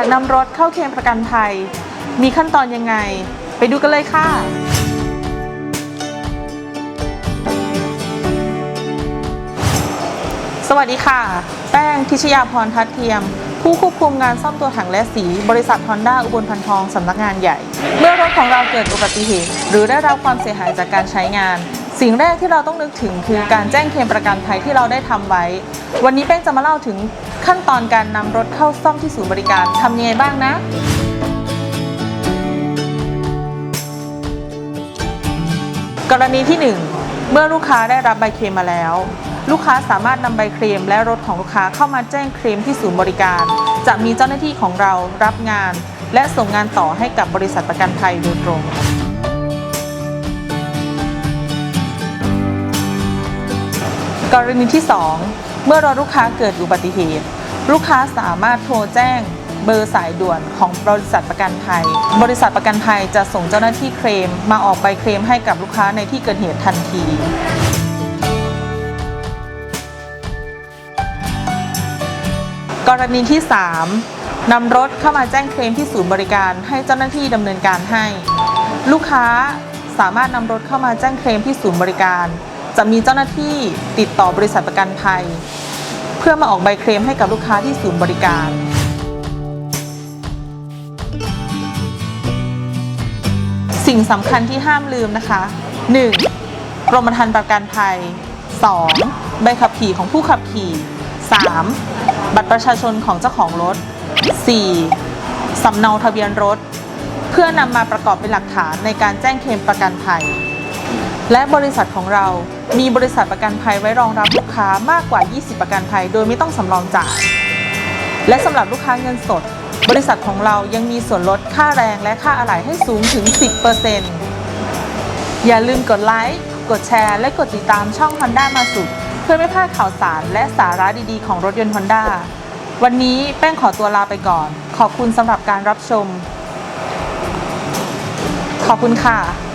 ากนำรถเข้าเคลมประกันภัย มีขั้นตอนยังไง ไปดูกันเลยค่ะ สวัสดีค่ะ แป้งทิชยาพรทัดเทียม ผู้ควบคุมงานซ่อมตัวถังและสี บริษัทฮอนด้าอุบลพันทองสำนักงานใหญ่ เมื่อรถของเราเกิดอุบัติเหตุ หรือได้รับความเสียหายจากการใช้งาน สิ่งแรกที่เราต้องนึกถึงคือการแจ้งเคลมประกันภัยที่เราได้ทำไว้ วันนี้แป้งจะมาเล่าถึงขั้นตอนการนำรถเข้าซ่อมที่ศูนย์บริการทำยังไงบ้างนะกรณีที่ 1 เมื่อลูกค้าได้รับใบเคลมมาแล้ว ลูกค้าสามารถนำใบเคลมและรถของลูกค้าเข้ามาแจ้งเคลมที่ศูนย์บริการ จะมีเจ้าหน้าที่ของเรารับงาน และส่งงานต่อให้กับบริษัทประกันภัยโดยตรง กรณีที่ 2 เมื่อรถลูกค้าเกิดอุบัติเหตุ ลูกค้าสามารถโทรแจ้งเบอร์สายด่วนของบริษัทประกันภัย บริษัทประกันภัยจะส่งเจ้าหน้าที่เคลม มาออกใบเคลมให้กับลูกค้าในที่เกิดเหตุทันที กรณีที่ 3 นำรถเข้ามาแจ้งเคลมที่ศูนย์บริการให้เจ้าหน้าที่ดำเนินการให้ ลูกค้าสามารถนำรถเข้ามาแจ้งเคลมที่ศูนย์บริการ จะมีเจ้าหน้าที่ติดต่อบริษัทประกันภัย เพื่อมาออกใบเคลมให้กับลูกค้าที่ศูนย์บริการสิ่งสำคัญที่ห้ามลืมนะคะ 1. กรมธรรม์ประกันภัย 2. ใบขับขี่ของผู้ขับขี่ 3. บัตรประชาชนของเจ้าของรถ 4. สำเนาทะเบียนรถ เพื่อนำมาประกอบเป็นหลักฐานในการแจ้งเคลมประกันภัย และบริษัทของเรามีบริษัทประกันภัยไว้รองรับลูกค้ามากกว่า 20 ประกันภัย โดยไม่ต้องสำรองจ่าย และสำหรับลูกค้าเงินสด บริษัทของเรายังมีส่วนลดค่าแรงและค่าอะไหล่ให้สูงถึง 10%อย่าลืมกดไลค์กดแชร์ และกดติดตามช่อง Honda มาสุด เพื่อไม่พลาดข่าวสารและสาระดีๆ ของรถยนต์ Honda วันนี้แป้งขอตัวลาไปก่อน ขอบคุณสำหรับการรับชม ขอบคุณค่ะ